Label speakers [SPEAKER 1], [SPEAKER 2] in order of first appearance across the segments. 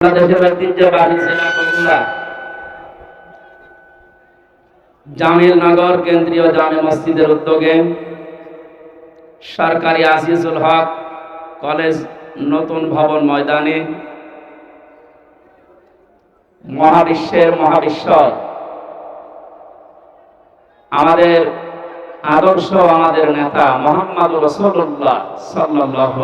[SPEAKER 1] বাংলাদেশের বগুড়া জামিলনগর কেন্দ্রীয় জামে মসজিদের উদ্যোগে সরকারি আজিজুল হক কলেজ নতুন ভবন ময়দানে মহাবিশ্বের মহাবিশ্ব আমাদের আদর্শ আমাদের নেতা মোহাম্মদ রসুল্লাহ সাল্লাহ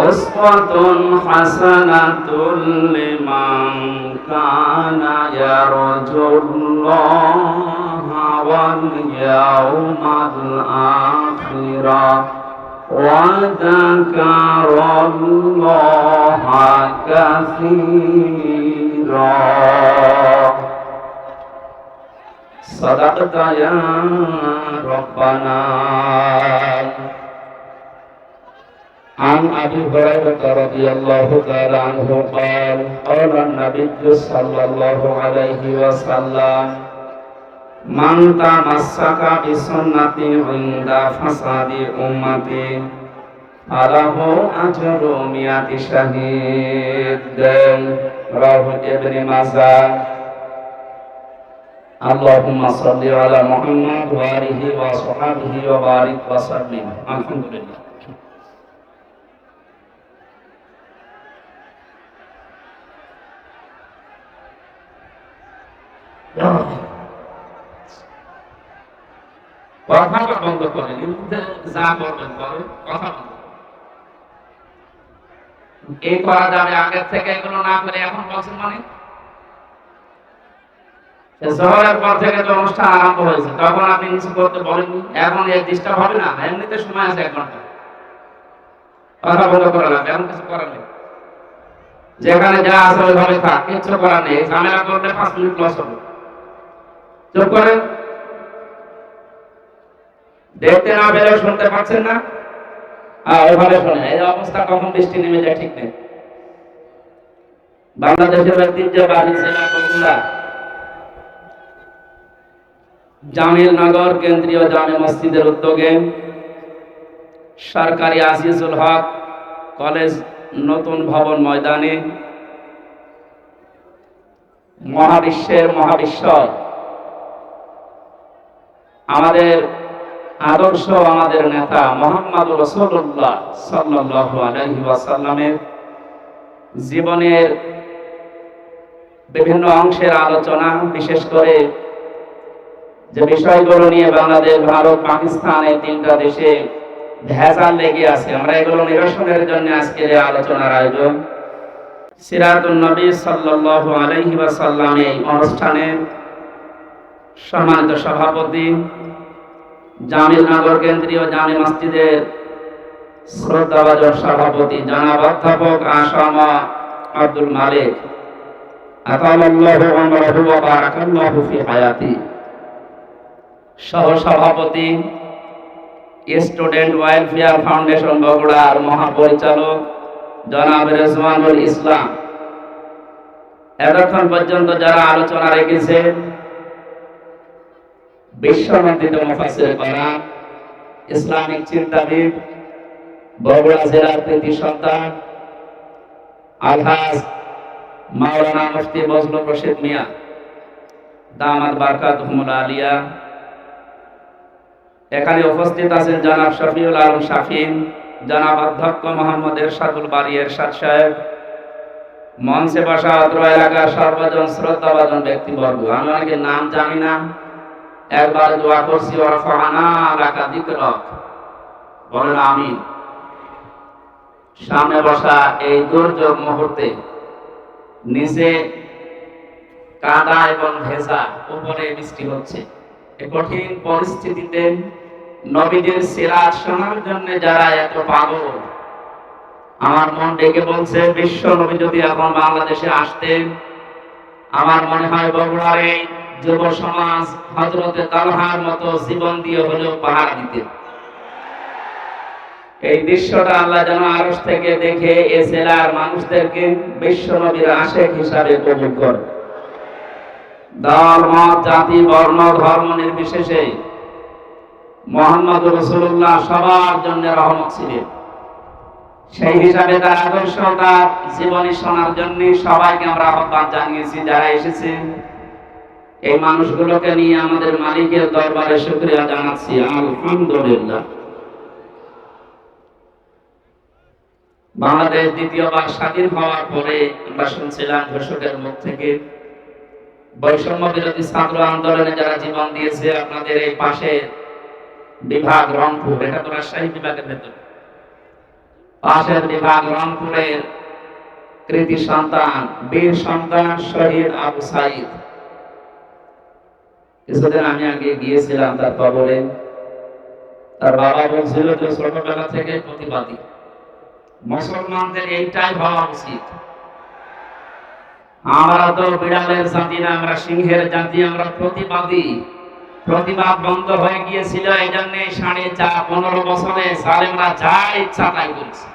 [SPEAKER 1] উসওয়াতুন হাসানাতুল লিমান কানা ইয়ারজুল্লাহ ওয়াল ইয়াউমাল আখিরাহ وذكر الله كثيرا صدقت يا ربنا عن ابي هريره رضي الله تعالى عنه قال قال النبي صلى الله عليه وسلم মান তামাসসাকা বিসুন্নতি ইনদা ফাসাদি উম্মতি। আলাহু আজরু মিয়াতি শাহিদ। রাহু ইবনে মাজা। আল্লাহুম্মা সাল্লি আলা মুহাম্মাদ ওয়া আলিহি ওয়া সাহবিহি ওয়া বারিক ওয়া সাল্লিম। আলহামদুলিল্লাহ। Yeah. বন্ধ যা কথা এই করা যাবে আগের থেকে এগুলো না করে এখন বলছেন মানে? পর থেকে অনুষ্ঠান আরম্ভ হয়েছে, তখন আপনি কিছু করতে বলেননি, এখন ডিস্টার্ব হবে না, এমনিতে সময় আছে এক ঘণ্টা। কথা করে এমন কিছু করার নেই। যেখানে যা আছে ওইভাবে থাক, কিচ্ছু করার নেই, ঝামেলা করলে পাঁচ মিনিট লস হবে। চুপ করেন। দেখতে না পেলে শুনতে পাচ্ছেন না। ওইভাবে শোনেন এই অবস্থা, কখন বৃষ্টি নেমে যায় ঠিক নেই। বাংলাদেশের ঐতিহ্যবাহী সেনা বগুড়া জামিলনগর কেন্দ্রীয় জামে মসজিদের উদ্যোগে সরকারি আজিজুল হক কলেজ নতুন ভবন ময়দানে মহাবিশ্বের মহাবিশ্ব আমাদের আদর্শ আমাদের নেতা মোহাম্মদ রসুল্লাহ সাল্লাল্লাহু আলাইহি ওয়াসাল্লামের জীবনের বিভিন্ন অংশের আলোচনা, বিশেষ করে যে বিষয়গুলো নিয়ে বাংলাদেশ, ভারত, পাকিস্তান এই তিনটা দেশে ভেজাল লেগে আছে, আমরা এগুলো নিরসনের জন্য আজকের এই আলোচনার আয়োজন। সিরাতুল নবী সাল্লাল্লাহু আলাইহি এই অনুষ্ঠানের সম্মানিত সভাপতি জামিলনগর কেন্দ্রীয় জামি মসজিদের শ্রদ্ধাভাজন সভাপতি জনাব অধ্যাপক আসাম আব্দুল মালিক। সহ স্টুডেন্ট ওয়েলফেয়ার ফাউন্ডেশন বগুড়ার মহাপরিচালক জনাব রেজওয়ানুল ইসলাম। এতক্ষণ পর্যন্ত যারা আলোচনা রেখেছেন বিশ্বনন্দিত ইসলামিক চিন্তাবিদ, বগুড়া জেলার কৃতি সন্তান মাওলানা মুফতি মিয়া বারকাত আলিয়া। এখানে উপস্থিত আছেন জনাব শফিউল আলম শাফিন, জনাব অধ্যক্ষ মোহাম্মদ এরশাদুল বারি এরশাদ সাহেব। মঞ্চে বসা অত্র এলাকার সর্বজন শ্রদ্ধাভাজন ব্যক্তিবর্গ। আমি অনেকের নাম জানি না। একবার দোয়া করছি ওরফানা রাখা দিকরক বলেন আমিন। সামনে বসা এই দুর্যোগ মুহূর্তে নিচে কাদা এবং ভেজা, উপরে বৃষ্টি হচ্ছে। এই কঠিন পরিস্থিতিতে নবীদের সিরাজ শোনার জন্য যারা এত পাগল, আমার মন ডেকে বলছে, বিশ্ব নবী যদি এখন বাংলাদেশে আসতেন, আমার মনে হয় বগুড়ার এই যুব সমাজ হজরতে তালহার মতো জীবন দিয়ে হলেও পাহাড় দিতে এই দৃশ্যটা আল্লাহ যেন আরস থেকে দেখে এ জেলার মানুষদেরকে বিশ্ব নবীর আশেক হিসাবে কবুল করে। দল, মত, জাতি, বর্ণ, ধর্ম নির্বিশেষে মোহাম্মদ রসুল্লাহ সবার জন্য রহমত ছিলেন। সেই হিসাবে তার আদর্শ, তার জীবনী শোনার জন্য সবাইকে আমরা আহ্বান জানিয়েছি, যারা এসেছে এই মানুষগুলোকে নিয়ে আমাদের মালিকের দরবারে শুক্রিয়া জানাচ্ছি। আলহামদুলিল্লাহ। বাংলাদেশ দ্বিতীয়বার স্বাধীন হওয়ার পরে আমরা শুনছিলাম ঘোষকের মুখ থেকে, বৈষম্য বিরোধী ছাত্র আন্দোলনে যারা জীবন দিয়েছে, আপনাদের এই পাশে বিভাগ রংপুর, এটা তো রাজশাহী বিভাগের ভেতর। পাশের বিভাগ রংপুরের কৃতি সন্তান, বীর সন্তান শহীদ আবু সাইদ। কিছুদিন আমি আগে গিয়েছিলাম, তার কবরে তার বাবা বলছিল যে ছোটবেলা থেকে প্রতিবাদী। মুসলমানদের এইটাই হওয়া উচিত। আমরা তো বিড়ালের জাতি না, আমরা সিংহের জাতি, আমরা প্রতিবাদী। প্রতিবাদ বন্ধ হয়ে গিয়েছিল এই জন্য সাড়ে চার, পনেরো বছরে সালেমরা যা ইচ্ছা তাই করছে।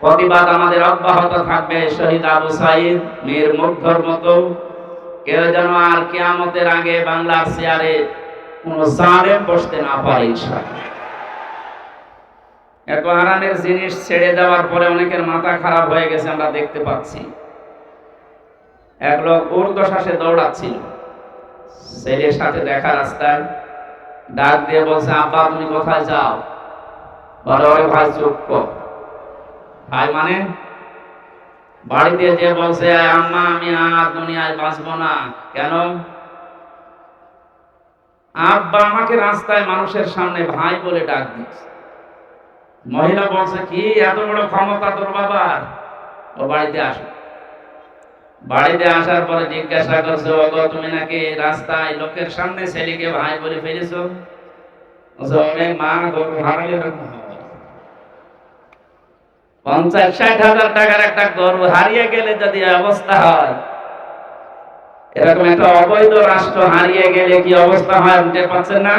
[SPEAKER 1] প্রতিবাদ আমাদের অব্যাহত থাকবে, শহীদ আবু সাইদ মীর মুগ্ধর মতো কেউ যেন আর কিয়ামতের আগে বাংলার চেয়ারে কোন জালেম বসতে না পারে এত হারানের জিনিস ছেড়ে দেওয়ার পরে অনেকের মাথা খারাপ হয়ে গেছে, আমরা দেখতে পাচ্ছি। এক লোক ঊর্ধ্বশ্বাসে দৌড়াচ্ছিল। ছেলের সাথে দেখা রাস্তায় ডাক দিয়ে বলছে, আব্বা, তুমি কোথায় যাও? বড় ভাই, চুপ। ভাই মানে বাড়িতে যে বলছে আম্মা আমি আর দুনিয়ায় বাঁচবো না। কেন? আব্বা আমাকে রাস্তায় মানুষের সামনে ভাই বলে ডাক দিচ্ছে। মহিলা বলছে কি এত বড় ক্ষমতা তোর বাবার? ও বাড়িতে আসো বাড়িতে আসার পরে জিজ্ঞাসা করছে ওগো তুমি নাকি রাস্তায় লোকের সামনে ছেলেকে ভাই বলে ফেলেছো? বলছে, "ওরে মা গরু হারালে এরকম হয়।" পঞ্চাশ, ষাট হাজার টাকার একটা গরু হারিয়ে গেলে যদি অবস্থা হয়, এরকম একটা অবৈধ রাষ্ট্র হারিয়ে গেলে কি অবস্থা হয় না?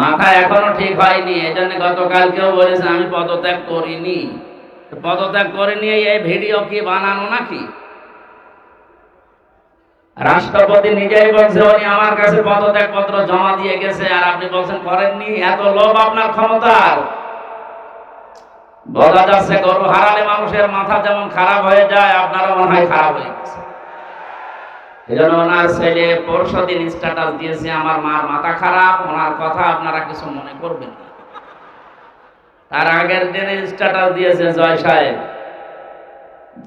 [SPEAKER 1] মাথা এখনও ঠিক হয়নি এই জন্য বলেছে, আমি পদত্যাগ করিনি। পদত্যাগ করিনি এই ভিডিও কি বানানো নাকি? রাষ্ট্রপতি নিজেই বলছে, উনি আমার কাছে পদত্যাগ পত্র জমা দিয়ে গেছে। আর আপনি বলছেন, করেননি? এত লোভ আপনার ক্ষমতার। বোঝা যাচ্ছে গরু হারালে মানুষের মাথা যেমন খারাপ হয়ে যায়, আপনারও মনে হয় খারাপ হয়ে গেছে। এই জন্য ওনার ছেলে পরশু দিন স্ট্যাটাস দিয়েছে, আমার মার মাথা খারাপ, ওনার কথা আপনারা কিছু মনে করবেন না। তার আগের দিনে স্ট্যাটাস দিয়েছে জয় সাহেব।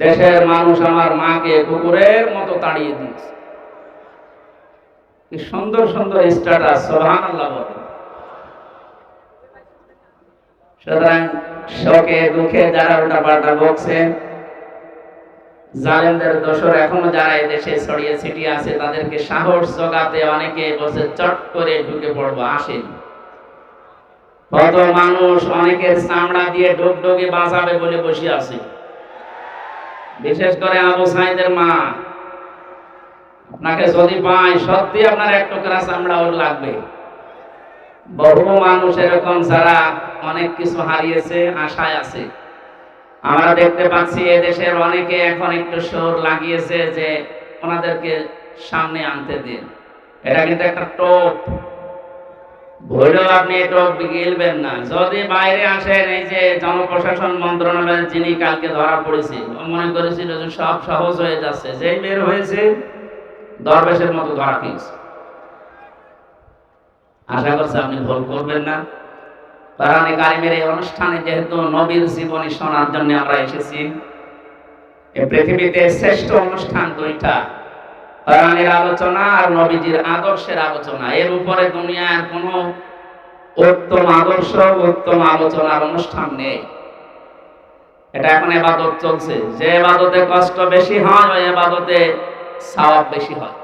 [SPEAKER 1] দেশের মানুষ আমার মাকে কুকুরের মতো তাড়িয়ে দিয়েছে। কি সুন্দর সুন্দর স্ট্যাটাস সোহান আল্লাহ সুতরাং শোকে, দুঃখে যারা উল্টা পাল্টা বকছে, জালেমদের দোষর এখনও যারা এই দেশে ছড়িয়ে ছিটিয়ে আছে, তাদেরকে সাহস জোগাতে অনেকে বসে চট করে ঢুকে পড়ব, আসেন। কত মানুষ অনেকের চামড়া দিয়ে ডোকে বাঁচাবে বলে বসে আছে। বিশেষ করে আবু সাইদের মা। আপনাকে যদি পাই, সত্যি আপনার এক টুকরা চামড়া ওর লাগবে। বহু মানুষ এরকম যারা অনেক কিছু হারিয়েছে, আশায় আছে। আমরা দেখতে পাচ্ছি এদেশের অনেকে এখন একটু সুর লাগিয়েছে যে ওনাদেরকে সামনে আনতে দিন। এটা কিন্তু একটা টোপ। ভুলেও আপনি টোপ না। যদি বাইরে আসেন, এই যে জনপ্রশাসন মন্ত্রণালয়ের যিনি কালকে ধরা পড়েছে মনে করেছিল যে সব সহজ হয়ে যাচ্ছে। যেই বের হয়েছে, দরবেশের মতো ধরা আশা করছি আপনি ভুল করবেন না। কোরআনে কারিমের এই অনুষ্ঠানে যেহেতু নবীর জীবনী শোনার জন্য আমরা এসেছি এই পৃথিবীতে শ্রেষ্ঠ অনুষ্ঠান দুইটা। কোরআনের আলোচনা আর নবীজির আদর্শের আলোচনা। এর উপরে দুনিয়ার কোনো উত্তম আদর্শ, উত্তম আলোচনার অনুষ্ঠান নেই। এটা এখন এবাদত চলছে। যে এবাদতে কষ্ট বেশি হয়, ওই এবাদতে বেশি হয়।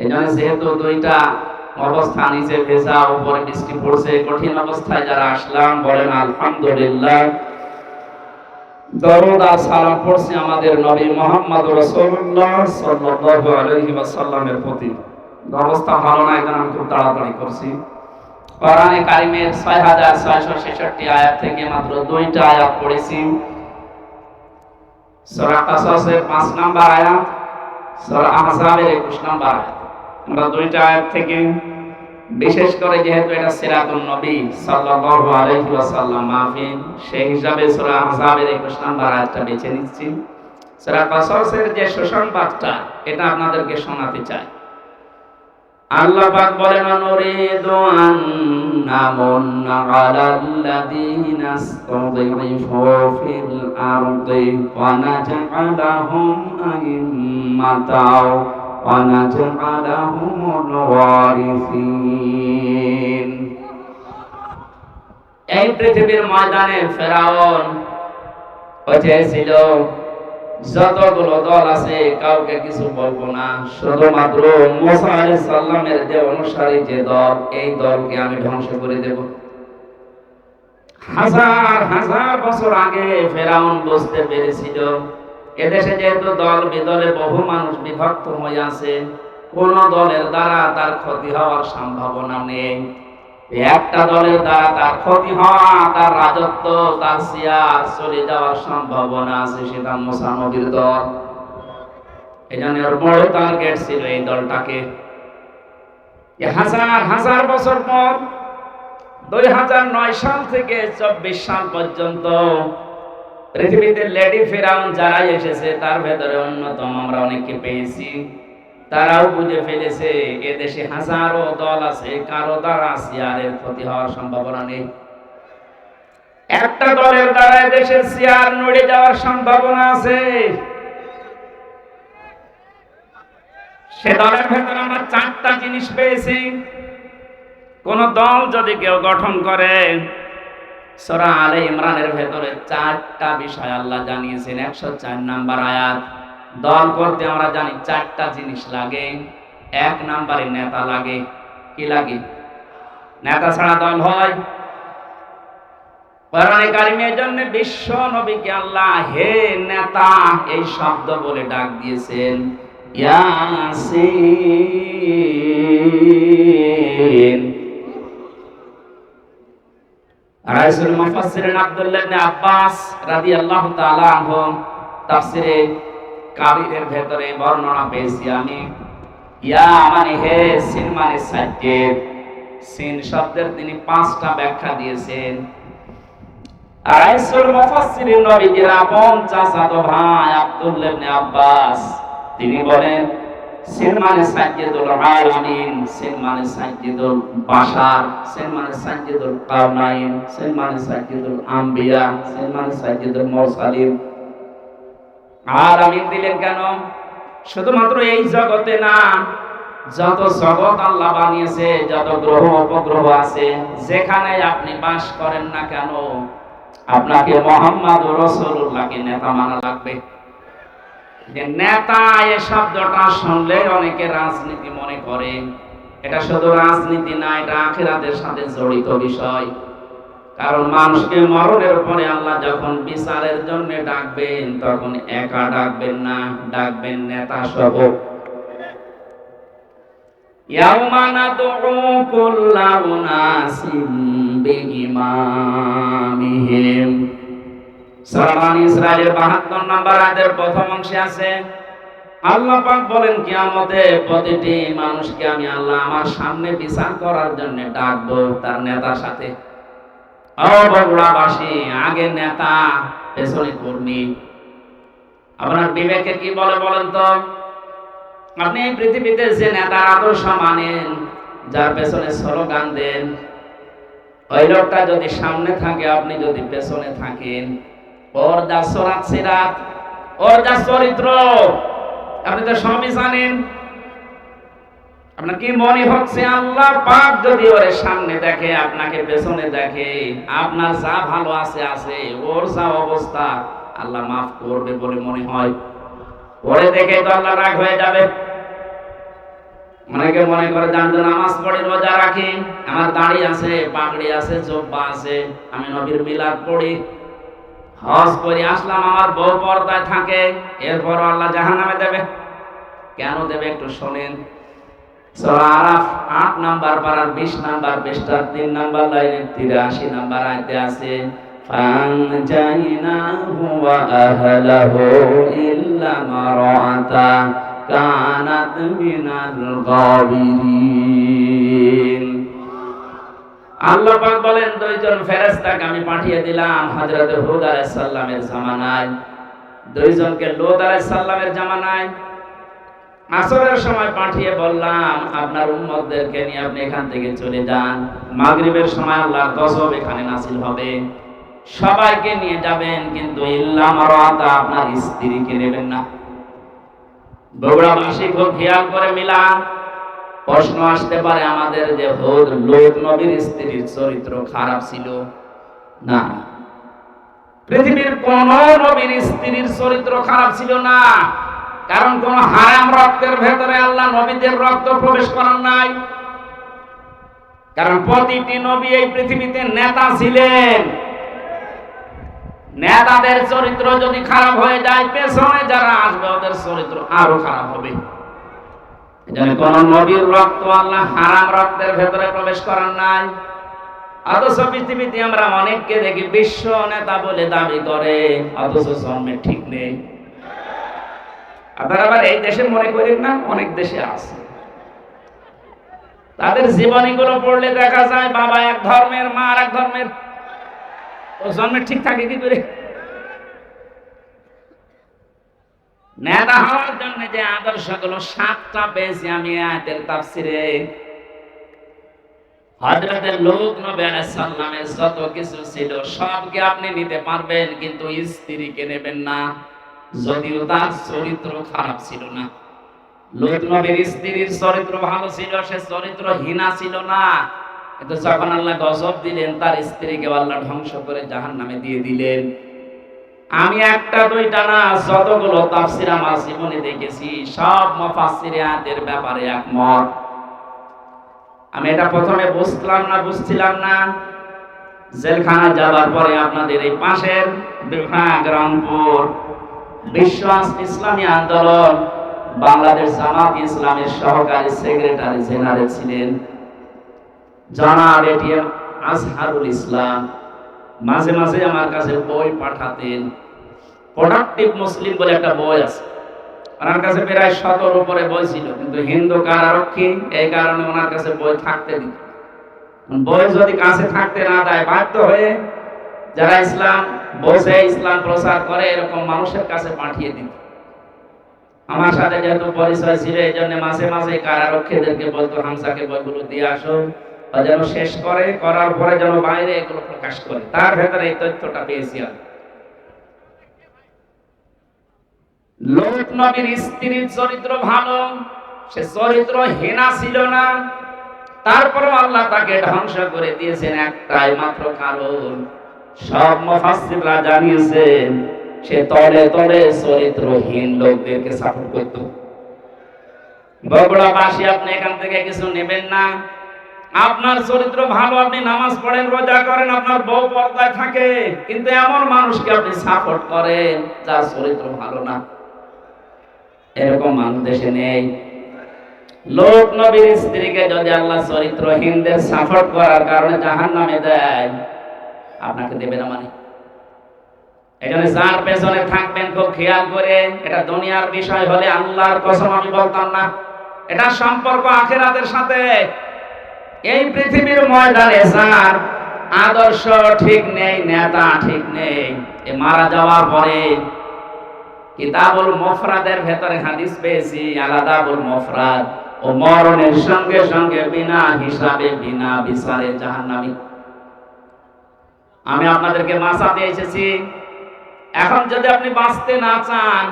[SPEAKER 1] এই জন্য যেহেতু দুইটা অবস্থা নিচে ভেজা, উপরে বৃষ্টি পড়ছে, কঠিন অবস্থায় যারা আসলাম বলেন, আলহামদুলিল্লাহ। সালাম আমাদের নবী মোহাম্মদ রাসূলুল্লাহ সাল্লাল্লাহু আলাইহি ওয়াসাল্লামের প্রতি। অবস্থা ভালো না, এখন আমি খুব তাড়াতাড়ি করছি। কোরআনে কারিমের 6666 আয়াত থেকে মাত্র দুইটা আয়াত পড়েছি। সূরা কাসাসের 5 নাম্বার আয়াত, সূরা আহজাবের 21 নাম্বার আয়াত। আমরা দুইটা আয়াত থেকে বিশেষ করে যেহেতু এটা সিরাতুন নবী সাল্লাল্লাহু আলাইহি ওয়াসাল্লাম, মাহফিল, সেই হিসাবে সূরা আহজাবের 21 নাম্বার আয়াতটা বেছে নিচ্ছি। সূরা কাসাসের যে সুসংবাদটা, এটা আপনাদেরকে শোনাতে চাই। আল্লাহ পাক বলেন নুরিদু আন নামুন্না আলাল্লাযীনা ইসতাযিফু ফিল আরদি ওয়া নাজআলাহুম আইম্মাতাও নাজআলাহুমুল ওয়ারিসিন এই পৃথিবীর ময়দানে ফেরাউন ছিল যতগুলো দল আছে, কাউকে কিছু বলব না। শুধুমাত্র মোসা আলাইহিস সালামের যে অনুসারী, যে দল, এই দলকে আমি ধ্বংস করে দেব। হাজার হাজার বছর আগে ফেরাউন বুঝতে পেরেছিল এদেশে যেহেতু দল বিদলে বহু মানুষ বিভক্ত হয়ে আছে, কোন দলের দ্বারা তার ক্ষতি হওয়ার সম্ভাবনা নেই। একটা দলের দ্বারা তার ক্ষতি হওয়া, তার রাজত্ব, তার সিয়ার চলে যাওয়ার সম্ভাবনা আছে, সেটা মোসা নবীর দল। এই জন্য বড় টার্গেট ছিল এই দলটাকে। হাজার হাজার বছর পর, দুই হাজার নয় সাল থেকে চব্বিশ সাল পর্যন্ত পৃথিবীতে লেডি ফেরাউন যারা এসেছে, তার ভেতরে অন্যতম আমরা অনেককে পেয়েছি। তারাও বুঝে ফেলেছে, এ দেশে হাজারো দল আছে, কারও দ্বারা সিয়ারের ক্ষতি হওয়ার সম্ভাবনা নেই। একটা দলের দ্বারা দেশের সিয়ার নড়ে যাওয়ার সম্ভাবনা আছে। সে দলের ভেতরে আমরা চারটা জিনিস পেয়েছি। কোন দল যদি কেউ গঠন করে সরা আলে ইমরানের ভেতরে চারটা বিষয় আল্লাহ জানিয়েছেন, একশো চার নাম্বার আয়াত, দল করতে আমরা জানি চারটা জিনিস লাগে, এক নাম্বারে নেতা লাগে, কি লাগে? নেতা ছাড়া দল হয়। জন্য বিশ্ব নবীকে আল্লাহ হে নেতা এই শব্দ বলে ডাক দিয়েছেন, ইয়াসিন। মুফাসসিরিন আব্দুল্লাহ ইবনে আব্বাস রাদিয়াল্লাহু তাআলা আনহু তাফসিরে ভেতরে বর্ণনা পেয়েছি আমি। ইয়া মানে হে সিন মানে সিন শব্দের তিনি পাঁচটা ব্যাখ্যা দিয়েছেন। রাইসুল মুফাসসিরিন নবীজির আপন ভাই আব্দুল্লাহ ইবনে আব্বাস, তিনি বলেন সিন মানে সাজ্জেদুল আলামিন, সিন মানে সাজ্জেদুল বাশার, সিন মানে সাজ্জেদুল কাউনাইন সিন মানে সাজ্জেদুল আম্বিয়া, সিন মানে সাজ্জেদুল মুরসালিন। আর আমিন দিলেন কেন? শুধুমাত্র এই জগতে না, যত জগৎ আল্লাহ বানিয়েছে, যত গ্রহ উপগ্রহ আছে, যেখানে আপনি বাস করেন না কেন, আপনাকে মোহাম্মদ রসুল্লাহকে নেতা মানা লাগবে। যে নেতা এ শব্দটা শুনলে অনেকে রাজনীতি মনে করে। এটা শুধু রাজনীতি না, এটা আখেরাতের সাথে জড়িত বিষয়। কারণ মানুষকে মরণের পরে আল্লাহ যখন বিচারের জন্য ডাকবেন, তখন একা ডাকবেন না, ডাকবেন নেতা সহ। ইয়াউমা সূরা বানী ইসরাঈলের 72 নম্বর আয়াতের প্রথম অংশে আছে, আল্লাহ পাক বলেন, কিয়ামতে প্রতিটি মানুষকে আমি আল্লাহ আমার সামনে বিচার করার জন্য তার নেতার সাথে। ও বগুড়াবাসী, আগে নেতা, পেছনে কর্মী। আপনার বিবেকে কি বলে বলেন তো? আপনি এই পৃথিবীতে যে নেতার আদর্শ মানেন, যার পেছনে স্লোগান দেন, ওই লোকটা যদি সামনে থাকে, আপনি যদি পেছনে থাকেন যা সরাত সিরাত ওর যা চরিত্র। আপনি তো সবই জানেন। আপনার কি মনে হচ্ছে আল্লাহ পাক যদি ওর সামনে দেখে, আপনাকে পেছনে দেখে, আপনার যা ভালো আছে আছে, ওর যা অবস্থা, আল্লাহ মাফ করবে বলে মনে হয়। ওরে দেখে তো আল্লাহ রাগ হয়ে যাবে। অনেকে মনে করে জানতো নামাজ পড়ি, রোজা রাখি। আমার দাড়ি আছে, পাগড়ি আছে, জব্বা আছে, আমি নবীর মিলাদ পড়ি। হজ করে আসলাম আমার বউ পর্দায় থাকে এরপর আল্লাহ জাহান্নামে দেবে কেন দেবে একটু শোনেন সূরা আরাফ 8 নাম্বার পারার 20 নাম্বার পৃষ্ঠার 3 নাম্বার লাইনের 83 নাম্বার আয়াতে আছে فأنجيناه وأهله إلا امرأته كانت من الغابرين আল্লাহ পাক বলেন, দুইজন ফেরেশতাকে আমি পাঠিয়ে দিলাম হযরত হুদ আলাইহিস সালামের জামানায়। দুইজনকে লূত আলাইহিস সালামের জামানায়। আসরের সময় পাঠিয়ে বললাম, আপনার উম্মতদেরকে নিয়ে আপনি এখান থেকে চলে যান। মাগরিবের সময় আল্লাহর গজব এখানে নাসিল হবে। সবাইকে নিয়ে যাবেন, কিন্তু ইল্লা মারাতা, আপনার স্ত্রীকে নেবেন না। বগুড়াবাসী খুব খেয়াল করে মিলান প্রশ্ন আসতে পারে, আমাদের যে হুদ লোক নবীর স্ত্রীর চরিত্র খারাপ ছিল? না। পৃথিবীর কোন নবীর স্ত্রীর চরিত্র খারাপ ছিল না। কারণ কোন হারাম রক্তের ভেতরে আল্লাহ নবীদের রক্ত প্রবেশ করার নাই। কারণ প্রতিটি নবী এই পৃথিবীতে নেতা ছিলেন। নেতাদের চরিত্র যদি খারাপ হয়ে যায়, পেছনে যারা আসবে, ওদের চরিত্র আরও খারাপ হবে। কোন নবীর রক্ত আল্লাহ হারাম রক্তের ভেতরে প্রবেশ করার নাই। অথচ পৃথিবীতে আমরা অনেককে দেখি বিশ্ব নেতা বলে দাবি করে, অথচ জন্মে ঠিক নেই। আপনারা আবার এই দেশে মনে করেন না, অনেক দেশে আছে। তাদের জীবনীগুলো পড়লে দেখা যায়, বাবা এক ধর্মের, মা আর এক ধর্মের। ও জন্মে ঠিক থাকে কি করে? নেতা হওয়ার জন্য যে আদর্শগুলো সাতটা পেয়েছি আমি আয়াতের তাফসিরে। লোক যত কিছু ছিল সবকে আপনি নিতে পারবেন, কিন্তু স্ত্রীকে নেবেন না। যদিও তার চরিত্র খারাপ ছিল না। লোক নবীর স্ত্রীর চরিত্র ভালো ছিল, সে চরিত্র হীনা ছিল না। কিন্তু যখন আল্লাহ গজব দিলেন, তার স্ত্রীকে আল্লাহ ধ্বংস করে জাহান্নামে দিয়ে দিলেন। আমি একটা, দুইটা না, যতগুলো তাফসির আমার জীবনে দেখেছি, সব মুফাসসিরাতের ব্যাপারে একমত। আমি এটা প্রথমে বুঝলাম না, বুঝছিলাম না। জেলখানা যাওয়ার পরে আপনাদের এই পাশের বিভাগ রংপুর বিশ্ব ইসলামী আন্দোলন, বাংলাদেশ জামাত ইসলামের সহকারী সেক্রেটারি জেনারেল ছিলেন। জনাব এটিএম আজহারুল ইসলাম। মাঝে মাঝে আমার কাছে বই পাঠাতেন। প্রোডাক্টিভ মুসলিম বলে একটা বই আছে। ওনার কাছে প্রায় শতর উপরে বই ছিল, কিন্তু হিন্দু কারারক্ষী এই কারণে ওনার কাছে বই থাকতে দিত। বই যদি কাছে থাকতে না দেয়, বাধ্য হয়ে যারা ইসলাম বসে ইসলাম প্রচার করে, এরকম মানুষের কাছে পাঠিয়ে দিত। আমার সাথে যেহেতু পরিচয় ছিল, এই জন্য মাঝে মাঝে কারারক্ষীদেরকে বলতো, হামসাকে বইগুলো দিয়ে আসো। যেন শেষ করে, করার পরে যেন বাইরে এগুলো প্রকাশ করে। তার ভেতরে এই তথ্যটা পেয়েছি আমি। লোক নবীর স্ত্রীর চরিত্র ভালো, সে চরিত্র হেনা ছিল না। আল্লাহ তাকে ধ্বংস করে দিয়েছেন একটাই মাত্র কারণ। সব মুফাসসিররা জানিয়েছেন, সে তলে তলে চরিত্রহীন লোকদেরকে সাপোর্ট করত। বগুড়াবাসী আপনি এখান থেকে কিছু নেবেন না। আপনার চরিত্র ভালো, আপনি নামাজ পড়েন, রোজা করেন, আপনার বউ পর্দায় থাকে, কিন্তু এমন মানুষকে আপনি সাপোর্ট করেন যার চরিত্র ভালো না। এরকম মানুষ দেশে নেই। লোক নবীর স্ত্রীকে যদি আল্লাহ চরিত্রহীনদের সাপোর্ট করার কারণে জাহান নামে দেয়, আপনাকে দেবে না মানে? এখানে যার পেছনে থাকবেন, খুব খেয়াল করে, এটা দুনিয়ার বিষয় হলে আল্লাহর কসম আমি বলতাম না। এটা সম্পর্ক আখেরাতের সাথে। এই পৃথিবীর ময়দানে যার আদর্শ ঠিক নেই, নেতা ঠিক নেই। এ মারা যাওয়ার পরে কিতাবুল মফরাদের ভেতরে হাদিস পেয়েছি, আলাদাবুল মফরাদ। ও মরণের সঙ্গে সঙ্গে বিনা হিসাবে, বিনা বিচারে জাহান্নামী। আমি আপনাদেরকে মাসাতে এসেছি। এখন যদি আপনি বাঁচতে না চান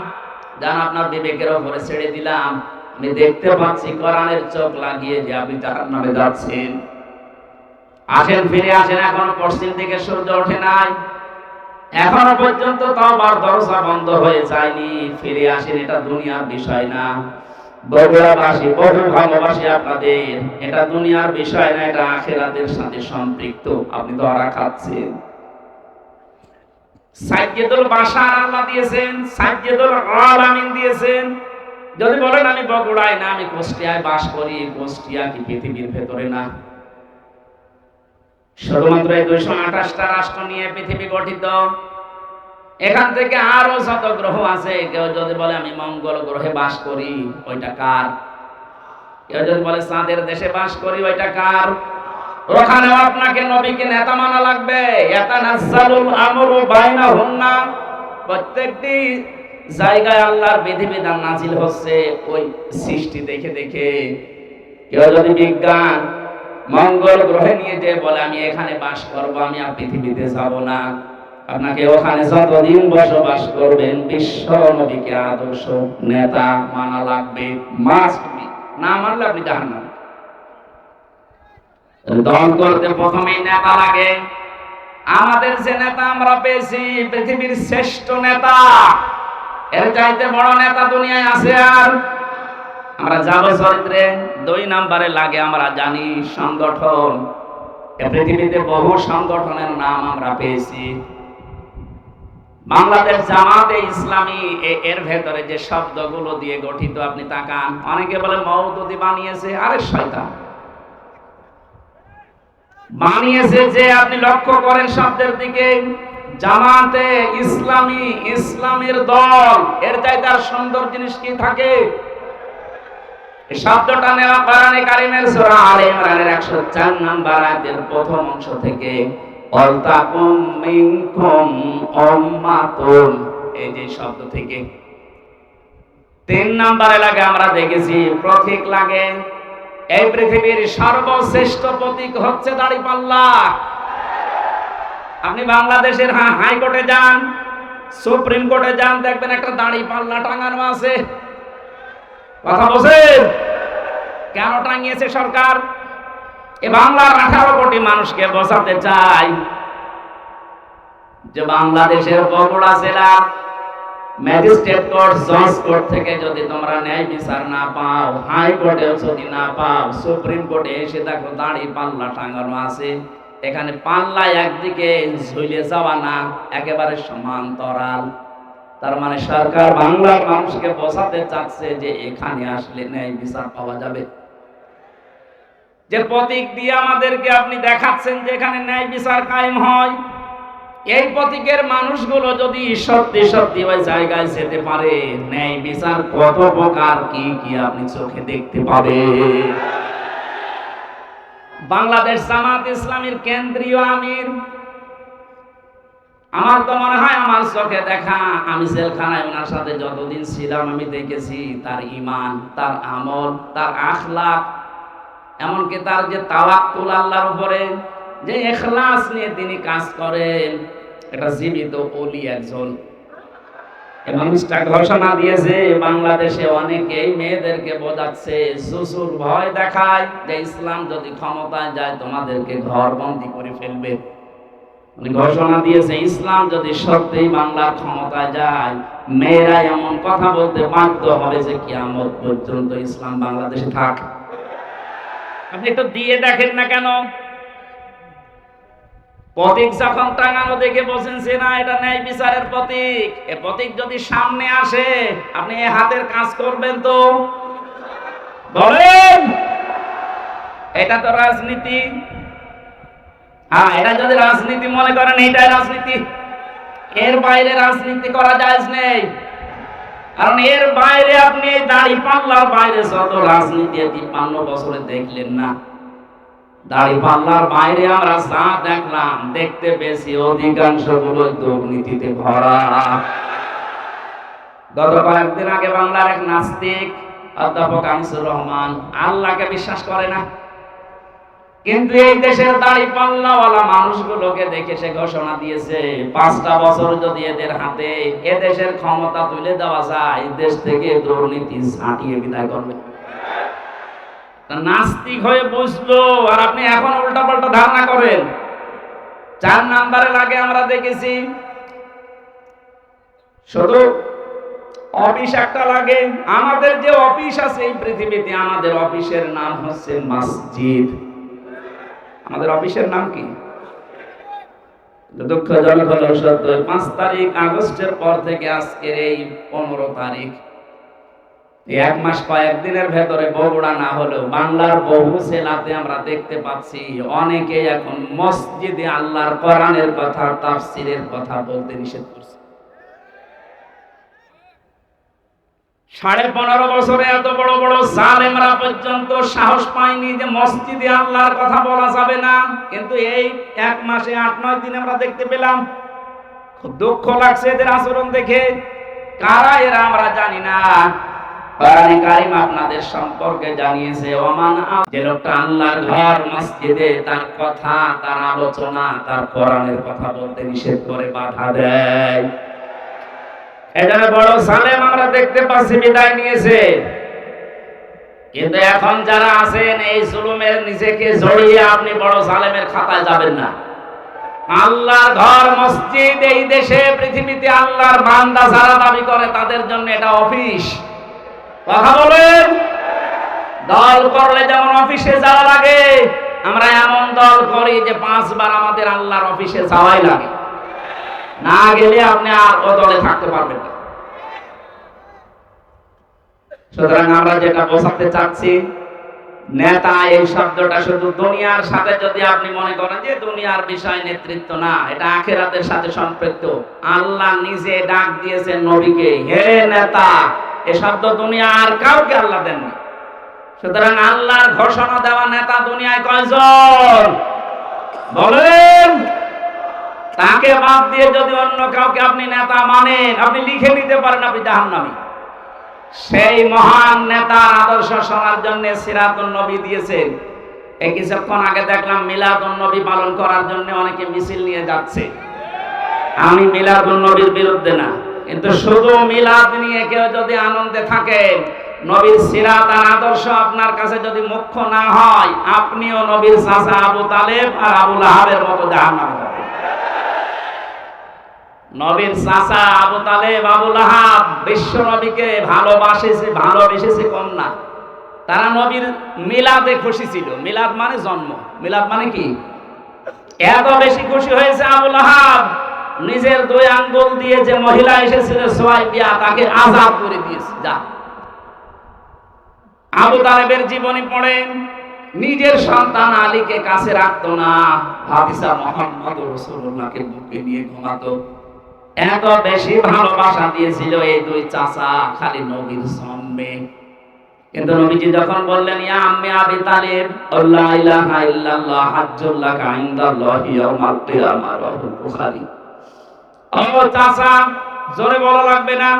[SPEAKER 1] যান আপনার বিবেকের উপরে ছেড়ে দিলাম। আমি দেখতে পাচ্ছি কোরআনের চোখ লাগিয়ে যে আপনি তার নামে যাচ্ছেন। আসেন, ফিরে আসেন, এখন পশ্চিম দিকে সূর্য ওঠে নাই। এখনও পর্যন্ত তওবার দরজা বন্ধ হয়ে যায়নি। ফিরে আসেন, এটা দুনিয়ার বিষয় না। বগুড়াবাসী, বহু ভালোবাসি আপনাদের। এটা দুনিয়ার বিষয় না, এটা আখেরাতের সাথে সম্পৃক্ত। আপনি ধরা খাচ্ছেন। সাইয়েদুল বাশার আল্লাহ দিয়েছেন, সাইয়েদুল আলামিন দিয়েছেন। যদি বলেন আমি বগুড়ায় না আমি কুষ্টিয়ায় বাস করি কুষ্টিয়া কি পৃথিবীর ভেতরে না? শুধুমাত্র এই দুইশো আঠাশটা রাষ্ট্র নিয়ে পৃথিবী গঠিত। এখান থেকে আরও শত গ্রহ আছে কেউ যদি বলে আমি মঙ্গল গ্রহে বাস করি ওইটা কার? কেউ যদি বলে চাঁদের দেশে বাস করি ওইটা কার? ওখানেও আপনাকে নবীকে নেতা মানা লাগবে। ইয়াতানাজ্জালুল আমরু বাইনাহুন্না। প্রত্যেকটি জায়গায় আল্লাহর বিধিবিধান নাজিল হচ্ছে, ওই সৃষ্টি দেখে দেখে। কেউ যদি বিজ্ঞান, মঙ্গল গ্রহে নিয়ে যে বলে, আমি এখানে বাস করব, আমি আর পৃথিবীতে যাব না। আপনাকে ওখানে যতদিন বসবাস করবেন, বিশ্ব নবীকে আদর্শ নেতা মানা লাগবে মাস্ট বি না মানলে আপনি জাহান্নামে। দল করতে প্রথমেই নেতা লাগে। আমাদের যে নেতা আমরা পেয়েছি, পৃথিবীর শ্রেষ্ঠ নেতা। এর চাইতে বড় নেতা দুনিয়ায় আছে আর। আমরা যাব চরিত্রে, দুই নাম্বারে লাগে আমরা জানি সংগঠন। পৃথিবীতে বহু সংগঠনের নাম আমরা পেয়েছি। বাংলাদেশ জামাতে ইসলামী এর ভেতরে যে শব্দগুলো দিয়ে গঠিত, আপনি তাকান। অনেকে বলে মৌদুদি বানিয়েছে, আরে শয়তান। বানিয়েছে যে আপনি লক্ষ্য করেন শব্দের দিকে। জামাতে ইসলামী, ইসলামের দল। এর চাইতে আর সুন্দর জিনিস কি থাকে? শব্দটা নেওয়া কারিমের আলে ইমরানের 104 নাম্বার আয়াতের প্রথম অংশ থেকে অলতাকুম মিনকুম এই যে শব্দ থেকে। তিন নাম্বারে লাগে আমরা দেখেছি, প্রতীক লাগে। এই পৃথিবীর সর্বশ্রেষ্ঠ প্রতীক হচ্ছে দাড়িপাল্লা। আপনি বাংলাদেশের হা- হাইকোর্টে যান, সুপ্রিম কোর্টে যান, দেখবেন একটা দাড়ি পাল্লা টাঙানো আছে। কথা বলছেন? কেন টাঙিয়েছে সরকার? এ বাংলার আঠারো কোটি মানুষকে বসাতে চাই যে বাংলাদেশের বগুড়া জেলার ম্যাজিস্ট্রেট কোর্ট, জজ কোর্ট থেকে যদি তোমরা ন্যায় বিচার না পাও, হাইকোর্টেও যদি না পাও, সুপ্রিম কোর্টে এসে দেখো দাড়ি পাল্লা টাঙানো আছে। এখানে পাল্লা একদিকে ঝুলে যাওয়া না, একেবারে সমান্তরাল। তার মানে সরকার বাংলার মানুষকে বোঝাতে চাচ্ছে যে এখানে আসলে ন্যায় বিচার পাওয়া যাবে। যে প্রতীক দিয়ে আমাদেরকে আপনি দেখাচ্ছেন যে এখানে ন্যায় বিচার কায়েম হয়, এই প্রতীকের মানুষগুলো যদি সত্যি সত্যি ওই জায়গায় যেতে পারে, ন্যায় বিচার কত প্রকার কি কি আপনি চোখে দেখতে পাবে বাংলাদেশ জামাত ইসলামীর কেন্দ্রীয় আমির। আমার তো মনে হয় আমার চোখে দেখা, আমি জেলখানায় ওনার সাথে যতদিন ছিলাম, আমি দেখেছি তার ইমান তার আমল, তার আখলাক এমনকি তার যে তাওয়াক্কুল আল্লাহর উপরে যে এখলাস নিয়ে তিনি কাজ করেন, এটা জীবিত অলি একজন মানুষটা ঘোষণা দিয়েছে, বাংলাদেশে অনেকেই মেয়েদেরকে বোঝাচ্ছে, শ্বশুর ভয় দেখায় যে ইসলাম যদি ক্ষমতায় যায়, তোমাদেরকে ঘর বন্দি করে ফেলবে। ঘোষণা দিয়েছে, ইসলাম যদি বাংলার ক্ষমতায় যায়, মেয়েরা এমন কথা বলতে বাধ্য হবে যে কিয়ামত পর্যন্ত ইসলাম বাংলাদেশে থাক। আপনি একটু দিয়ে দেখেন না কেন? প্রতীক যখন টাঙানো দেখে বলছেন যে না, এটা ন্যায় বিচারের প্রতীক। এ প্রতীক যদি সামনে আসে, আপনি এ হাতের কাজ করবেন তো? বলেন! এটা তো রাজনীতি। হ্যাঁ এটা যদি রাজনীতি মনে করেন, এটাই রাজনীতি। এর বাইরে রাজনীতি করা যায় নেই। কারণ এর বাইরে আপনি দাড়ি পাল্লার বাইরে যত রাজনীতি তিপ্পান্ন বছরে দেখলেন না। দাড়ি পাল্লার বাইরে আমরা যা দেখলাম, দেখতে বেশি অধিকাংশগুলো দুর্নীতিতে ভরা। গত কয়েকদিন আগে বাংলার এক নাস্তিক, অধ্যাপক আনিসুর রহমান, আল্লাহকে বিশ্বাস করে না। কিন্তু এই দেশের দাড়ি পাল্লাওয়ালা মানুষগুলোকে দেখে সে ঘোষণা দিয়েছে, পাঁচটা বছর যদি এদের হাতে এ দেশের ক্ষমতা তুলে দেওয়া যায়, দেশ থেকে দুর্নীতি ছাঁটিয়ে বিদায় করবে। নাস্তিক হয়ে বুঝলো আর আপনি এখন উল্টা পাল্টা ধারণা করেন। চার নাম্বারে লাগে আমরা দেখেছি, শুধু অফিস একটা লাগে, আমাদের যে অফিস আছে এই পৃথিবীতে আমাদের অফিসের নাম হচ্ছে মসজিদ। আমাদের অফিসের নাম কি? দুঃখজনক হলো সত্য, পাঁচ তারিখ আগস্টের পর থেকে আজকের এই পনেরো তারিখ। এক মাস কয়েকদিনের ভেতরে বগুড়া না হলেও বাংলার বহু সেলাতে আমরা দেখতে পাচ্ছি, অনেকে এখন মসজিদে আল্লাহর কোরআনের কথা, তাফসিরের কথা বলতে নিষেধ করছে। সাড়ে পনেরো বছরে এত বড় বড় জালেমরা পর্যন্ত সাহস পায়নি যে মসজিদে আল্লাহর কথা বলা যাবে না। কিন্তু এই এক মাসে আট, নয় দিন আমরা দেখতে পেলাম, খুব দুঃখ লাগছে এদের আচরণ দেখে। কারা এরা আমরা জানি না। আপনাদের সম্পর্কে জানিয়েছে যে লোকটা আল্লাহর ঘর, মসজিদে তার কথা, তার আলোচনা, তার কোরআনের কথা বলতে নিষেধ করে বাধা দেয়। এখানে বড় সালেম আমরা দেখতে পাচ্ছি, বিদায় নিয়েছে। কিন্তু এখন যারা আছেন, এই জুলুমের নিজেকে জড়িয়ে আপনি বড় সালেমের খাতায় যাবেন না। আল্লাহর ঘর, মসজিদ, এই দেশে, পৃথিবীতে আল্লাহর বান্দা যারা দাবি করে, তাদের জন্য এটা অফিস। কথা বলেন। দল করলে যেমন অফিসে যাওয়া লাগে, আমরা এমন দল করি যে পাঁচবার আমাদের আল্লাহর অফিসে যাওয়াই লাগে। না গেলে আপনি আর ও দলে থাকতে পারবেন না। সুতরাং আমরা যেটা বোঝাতে চাচ্ছি নেতা এই শব্দটা শুধু দুনিয়ার সাথে যদি আপনি মনে করেন যে দুনিয়ার বিষয় নেতৃত্ব না, এটা আখেরাতের সাথে সম্পৃক্ত। আল্লাহ নিজে ডাক দিয়েছেন নবীকে, হে নেতা, এ শব্দ দুনিয়া আর কাউকে আল্লাহ দেননি সুতরাং আল্লাহর ঘোষণা দেওয়া নেতা দুনিয়ায় কয়জন? বলেন। তাকে বাদ দিয়ে যদি অন্য কাউকে আপনি নেতা মানেন, আপনি লিখে নিতে পারেন আপনি জাহান্নামী। সেই মহান নেতার আদর্শ শোনার জন্য সিরাতুন নবী দিয়েছেন। এই কিছুক্ষণ আগে দেখলাম মিলাদুন নবী পালন করার জন্য অনেকে মিছিল নিয়ে যাচ্ছে। আমি মিলাদুন নবীর বিরুদ্ধে না, কিন্তু শুধু মিলাদ নিয়ে কেউ যদি আনন্দে থাকেন নবীর সিরাত আর আদর্শ আপনার কাছে যদি মুখ্য না হয়, আপনিও নবীর চাচা আবু তালেব আর আবুল আহাবের মতো জাহান্নামে যাবেন। নবীর চাচা আবু তালেব আবুল আহাব বিশ্ব নবীকে ভালোবাসেছে, ভালোবেসেছে কম না তারা নবীর মিলাদে খুশি ছিল। মিলাদ মানে জন্ম। মিলাদ মানে কি? এত বেশি খুশি হয়েছে আবুল আহাব নিজের দুই আঙ্গুল দিয়ে যে মহিলা এসেছিল সোয়াই বিয়া তাকে আজাদ করে দিয়েছে। যা। আবু তালেবের জীবনী পড়েন নিজের সন্তান আলীকে কাছে রাখতো না হাদিসা মোহাম্মদ রসুল্লাহকে বুকে নিয়ে ঘুমাতো। এত বেশি ভালোবাসা দিয়েছিল এই দুই চাচা খালি নবীর সামনে কিন্তু নবীজি যখন বললেন, ইয়া আম্মি আবি তালিব আল্লাহ ইলাহা ইল্লাল্লাহ হাজ্জুল্লাহ ইনদাল্লাহি ইয়াউমাল কিয়ামাহ রাহুল বুখারী। ও চাচা, জোরে বলা লাগবে না।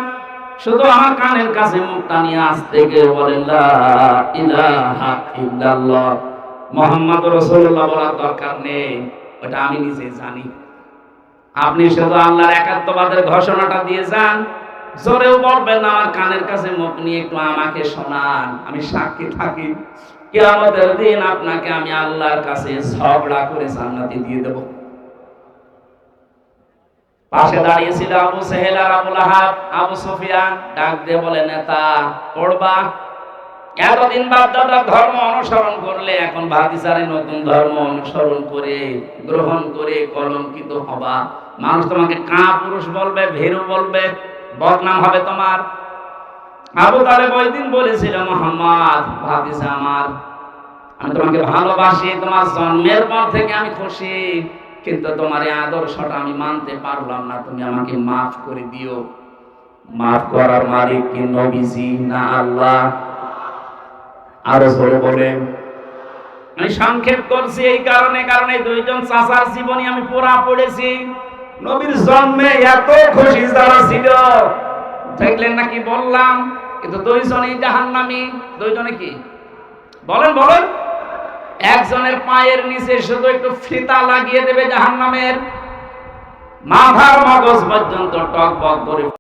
[SPEAKER 1] শুধু আমার কানের কাছে মুখটা নিয়ে আসতে গিয়ে বলেন, লা ইলাহা ইল্লাল্লাহ মুহাম্মদ রাসূলুল্লাহ বলার দরকার নেই। ওটা আমি নিজে জানি। আপনি শুধু আল্লাহর একাত্মবাদের ঘোষণাটা দিয়ে যান। জোরেও বলবেন আমার কানের কাছে মুখ নিয়ে একটু আমাকে শোনান, আমি সাক্ষী থাকি। কিয়ামতের দিন আপনাকে আমি আল্লাহর কাছে ঝগড়া করে জান্নাতি দিয়ে দেব। পাশে দাঁড়িয়েছিল আবু সেহেল আর আবুল আহাব। আবু সুফিয়ান ডাক দিয়ে বলে, নেতা, পড়বা? এতদিন বাপদাদার ধর্ম অনুসরণ করলে, এখন ভাতিসারে নতুন ধর্ম অনুসরণ করে, গ্রহণ করে কলঙ্কিত হবা। মানুষ তোমাকে কা পুরুষ বলবে, ভেরু বলবে, বদনাম হবে তোমার। আবু তালেব ওই দিন বলেছিল, মোহাম্মদ ভাতিসা আমার, আমি তোমাকে ভালোবাসি, তোমার জন্মের পর থেকে আমি খুশি, কিন্তু তোমার এই আদর্শটা আমি মানতে পারলাম না, তুমি আমাকে মাফ করে দিও। মাফ করার মালিক কি নবীজি? না, আল্লাহ। আরও জোরে বলে আমি সংক্ষেপ করছি এই কারণে কারণে দুইজন চাচার জীবনী আমি পুরা পড়েছি। নবীর জন্মে এত খুশি যারা ছিল। দেখলেন নাকি বললাম? কিন্তু দুইজনই জাহান্নামী। দুইজনে কি? বলেন বলেন। একজনের পায়ের নিচে শুধু একটু ফিতা লাগিয়ে দেবে জাহান্নামের। মাথার মগজ পর্যন্ত টক বক করে